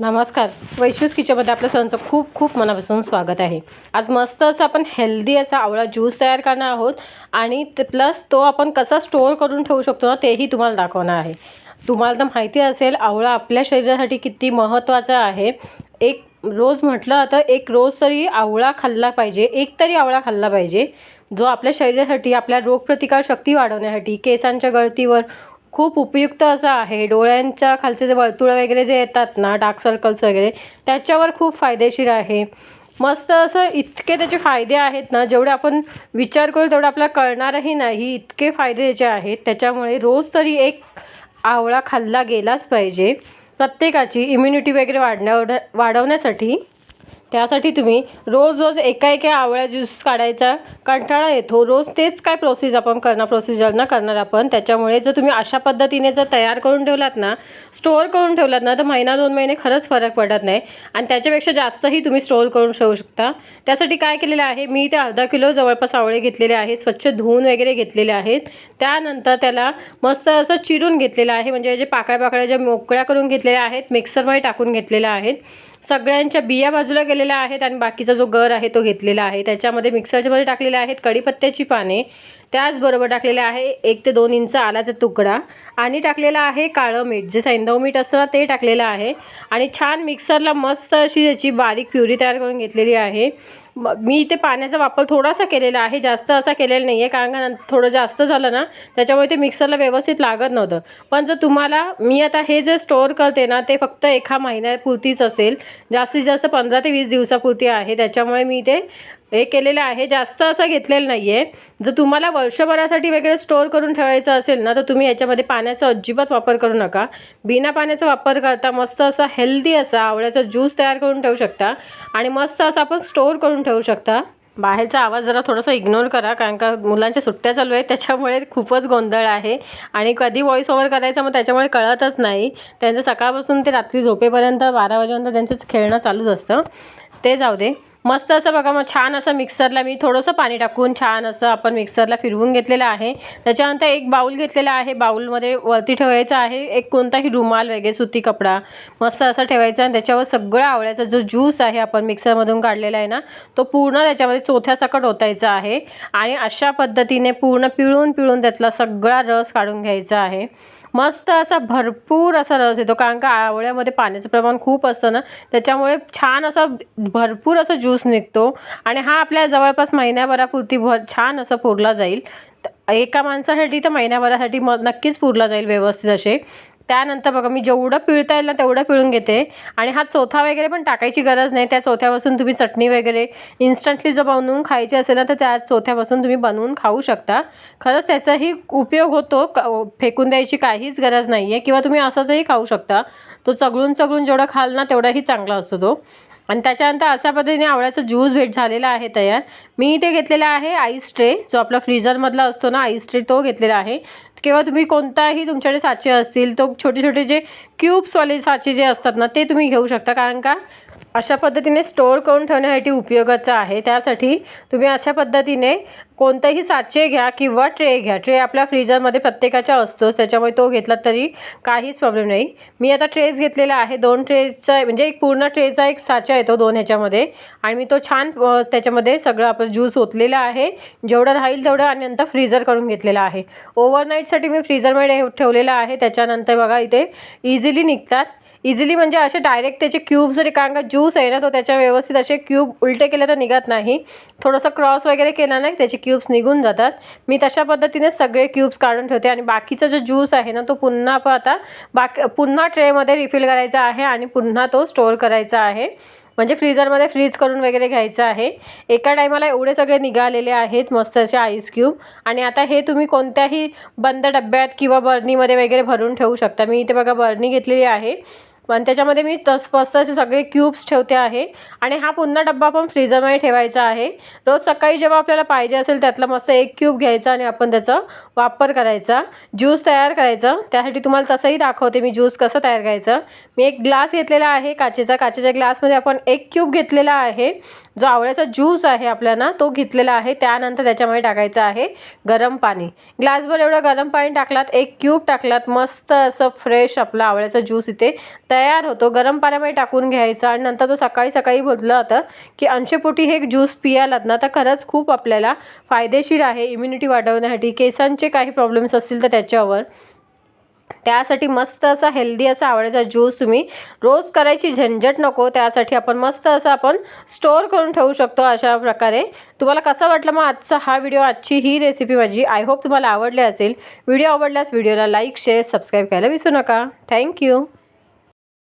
नमस्कार. वैशूस किचनमध्ये आपल्या सर्वांचं खूप खूप मनापासून स्वागत आहे. आज मस्त असं आपण हेल्दी असा आवळा ज्यूस तयार करणार आहोत आणि प्लस तो आपण कसा स्टोअर करून ठेवू शकतो ना तेही तुम्हाला दाखवणार आहे. तुम्हाला तर माहिती असेल आवळा आपल्या शरीरासाठी किती महत्त्वाचा आहे. एक रोज म्हटलं तर एक रोज तरी आवळा खाल्ला पाहिजे एक तरी आवळा खाल्ला पाहिजे जो आपल्या शरीरासाठी आपल्या रोगप्रतिकार शक्ती वाढवण्यासाठी केसांच्या गळतीवर खूप उपयुक्त असं आहे. डोळ्यांच्या खालचे जे वर्तुळं वगैरे जे येतात ना डार्क सर्कल्स वगैरे त्याच्यावर खूप फायदेशीर आहे. मस्त असं इतके त्याचे फायदे आहेत ना जेवढे आपण विचार करू तेवढं आपल्याला कळणारही नाही. इतके फायदे त्याचे आहेत. त्याच्यामुळे रोज तरी एक आवळा खाल्ला गेलाच पाहिजे. प्रत्येकाची इम्युनिटी वगैरे वाढण्या वाढवण्यासाठी त्यासाठी तुम्ही रोज रोज एका एका आवळ्या ज्यूस काढायचा. कंटाळा येतो. रोज तेच काय प्रोसेस आपण करणार प्रोसिजर ना करणार आपण. त्याच्यामुळे जर तुम्ही अशा पद्धतीने जर तयार करून ठेवलात ना स्टोअर करून ठेवलात ना तर महिना दोन महिने खरंच फरक पडत नाही. आणि त्याच्यापेक्षा जास्तही तुम्ही स्टोअर करून ठेवू शकता. त्यासाठी काय केलेलं आहे मी ते अर्धा किलो जवळपास आवळे घेतलेले आहेत. स्वच्छ धुवून वगैरे घेतलेले आहेत. त्यानंतर त्याला मस्त असं चिरून घेतलेलं आहे. म्हणजे जे पाकळ्या पाकळ्या ज्या मोकळ्या करून घेतलेल्या आहेत मिक्सरमध्ये टाकून घेतलेल्या आहेत. सगळ्यांच्या बिया बाजूला गेलेल्या आहेत आणि बाकीचा जो गर आहे तो घेतलेला आहे. त्याच्यामध्ये मिक्सरच्यामध्ये टाकलेले आहेत कढीपत्त्याची पाने. त्याचबरोबर टाकलेले आहे एक ते दोन इंच आलाचा तुकडा आणि टाकलेला आहे काळं मीठ. जे सैंदव मीठ असतं ना ते टाकलेलं आहे. आणि छान मिक्सरला मस्त अशी याची बारीक प्युरी तयार करून घेतलेली आहे. मग मी इथे पाण्याचा वापर थोडासा केलेला आहे जास्त असा केलेला नाही आहे कारण का थोडं जास्त झालं ना त्याच्यामुळे ते मिक्सरला व्यवस्थित लागत नव्हतं. पण जर तुम्हाला मी आता हे जे स्टोअर करते ना ते फक्त एका महिन्यापुरतीच असेल. जास्तीत जास्त पंधरा ते वीस दिवसापुरती आहे त्याच्यामुळे मी ते हे केलेलं आहे जास्त असं घेतलेलं नाही आहे जर तुम्हाला वर्षभरासाठी वगैरे स्टोअर करून ठेवायचं असेल ना तर तुम्ही याच्यामध्ये पाण्याचा अजिबात वापर करू नका. बिना पाण्याचा वापर करता मस्त असा हेल्दी असा आवळ्याचा ज्यूस तयार करून ठेवू शकता. आणि मस्त असं आपण स्टोअर करून ठेवू शकता. बाहेरचा आवाज जरा थोडासा इग्नोर करा कारण का मुलांच्या सुट्ट्या चालू आहेत त्याच्यामुळे खूपच गोंधळ आहे. आणि कधी व्हॉइस ओव्हर करायचा मग त्याच्यामुळे कळतच नाही. त्यांचं सकाळपासून ते रात्री झोपेपर्यंत बारा वाजेपर्यंत त्यांचं खेळणं चालूच असतं. ते जाऊ दे. मस्त असं बघा मग छान असं मिक्सरला मी थोडंसं पाणी टाकून छान असं आपण मिक्सरला फिरवून घेतलेलं आहे. त्याच्यानंतर एक बाऊल घेतलेला आहे. बाऊलमध्ये वरती ठेवायचं आहे एक कोणताही रुमाल वगैरे सुती कपडा मस्त असं ठेवायचा आणि त्याच्यावर सगळं आवळ्याचा जो ज्यूस आहे आपण मिक्सरमधून काढलेला आहे ना तो पूर्ण त्याच्यामध्ये चोथ्यासकट ओतायचा आहे आणि अशा पद्धतीने पूर्ण पिळून पिळून त्यातला सगळा रस काढून घ्यायचा आहे. मस्त असा भरपूर असा रस येतो. कारण का आवळ्यामध्ये पाण्याचं प्रमाण खूप असतं ना त्याच्यामुळे छान असा भरपूर असा ज्यूस निघतो. आणि हा आपल्या जवळपास महिन्याभरापुरती भर छान असं पुरला जाईल. एका माणसासाठी तर महिन्याभरासाठी मग नक्कीच पुरला जाईल व्यवस्थित असे. त्यानंतर बघा मी जेवढं पिळता येईल ना तेवढं पिळून घेते. आणि हा चोथा वगैरे पण टाकायची गरज नाही. त्या चोथ्यापासून तुम्ही चटणी वगैरे इन्स्टंटली जर बनवून खायची असेल ना तर त्या चोथ्यापासून तुम्ही बनवून खाऊ शकता. खरंच त्याचाही उपयोग होतो. क फेकून द्यायची काहीच गरज नाही आहे किंवा तुम्ही असंचही खाऊ शकता. तो चगळून चगळून जेवढं खाल ना तेवढाही चांगला असतो तो. आणि त्याच्यानंतर अशा पद्धतीने आवळ्याचा ज्यूस भेट झालेला आहे तयार. मी इथे घेतलेला आहे आईस ट्रे जो आपला फ्रीजरमधला असतो ना आईस ट्रे तो घेतलेला आहे. किंवा तुम्ही कोणताही तुमच्याकडे साचे असतील तो छोटे छोटे जे क्यूब्सवाले साचे जे असतात ना ते तुम्ही घेऊ शकता. कारण का? अशा पद्धतीने स्टोअर करून ठेवण्यासाठी उपयोगाचं आहे. त्यासाठी तुम्ही अशा पद्धतीने कोणतंही साचे घ्या किंवा ट्रे घ्या. ट्रे आपल्या फ्रीजरमध्ये प्रत्येकाच्या असतोच. त्याच्यामुळे तो घेतला तरी काहीच प्रॉब्लेम नाही. मी आता ट्रेस घेतलेला आहे. दोन ट्रेचा म्हणजे एक पूर्ण ट्रेचा एक साचा येतो दोन ह्याच्यामध्ये. आणि मी तो छान त्याच्यामध्ये सगळं आपलं ज्यूस ओतलेला आहे. जेवढं राहील तेवढं आणि नंतर फ्रीजर करून घेतलेला आहे. ओव्हरनाईटसाठी मी फ्रीजरमध्ये ठेवलेलं आहे. त्याच्यानंतर बघा इथे इझिली निघतात. इझिली म्हणजे असे डायरेक्ट त्याचे क्यूब जरी कारण का ज्यूस आहे ना तो त्याच्या व्यवस्थित असे क्यूब उलटे केले तर निघत नाही. थोडंसं क्रॉस वगैरे केला नाही त्याचे क्यूब्स निघून जातात. मी तशा पद्धतीने सगळे क्यूब्स काढून ठेवते. आणि बाकीचा जो ज्यूस आहे ना तो पुन्हा आता बाकी पुन्हा ट्रेमध्ये रिफिल करायचा आहे आणि पुन्हा तो स्टोअर करायचा आहे. म्हणजे फ्रीजरमध्ये फ्रीज करून वगैरे घ्यायचं आहे. एका टायमाला एवढे सगळे निघालेले आहेत मस्त असे आईस क्यूब आणि आता हे तुम्ही कोणत्याही बंद डब्यात किंवा बर्नीमध्ये वगैरे भरून ठेवू शकता. मी इथे बघा बर्नी घेतलेली आहे. पण त्याच्यामध्ये मी तस असे सगळे क्यूब्स ठेवते आहे. आणि हा पुन्हा डब्बा पण फ्रीजरमध्ये ठेवायचा आहे. रोज सकाळी जेव्हा आपल्याला पाहिजे असेल त्यातला मस्त एक क्यूब घ्यायचा आणि आपण त्याचा वापर करायचा. ज्यूस तयार करायचा. त्यासाठी तुम्हाला तसंही दाखवते मी ज्यूस कसं तयार करायचं. मी एक ग्लास घेतलेला आहे काचेचा. काचेच्या ग्लासमध्ये आपण एक क्यूब घेतलेला आहे. जो आवळ्याचा ज्यूस आहे आपल्याला तो घेतलेला आहे. त्यानंतर त्याच्यामध्ये टाकायचं आहे गरम पाणी. ग्लासभर एवढं गरम पाणी टाकलात एक क्यूब टाकलात मस्त असं फ्रेश आपला आवळ्याचा ज्यूस इथे तयार होतो. गरम पाण्यामध्ये टाकून घ्यायचा आणि नंतर तो सकाळी सकाळी बोललं जातं की अंशपोटी हे ज्यूस पियालात ना तर खरंच खूप आपल्याला फायदेशीर आहे इम्युनिटी वाढवण्यासाठी. केसांचे काही प्रॉब्लेम्स असतील तर त्याच्यावर. त्यासाठी मस्त असा हेल्दी असा आवडायचा ज्यूस तुम्ही रोज करायची. झंझट नको त्यासाठी आपण मस्त असं आपण स्टोअर करून ठेवू शकतो अशा प्रकारे. तुम्हाला कसा वाटला मग आजचा हा व्हिडिओ आजची ही रेसिपी माझी. आय होप तुम्हाला आवडली असेल. व्हिडिओ आवडल्यास व्हिडिओला लाईक शेअर सबस्क्राईब करायला विसरू नका. थँक्यू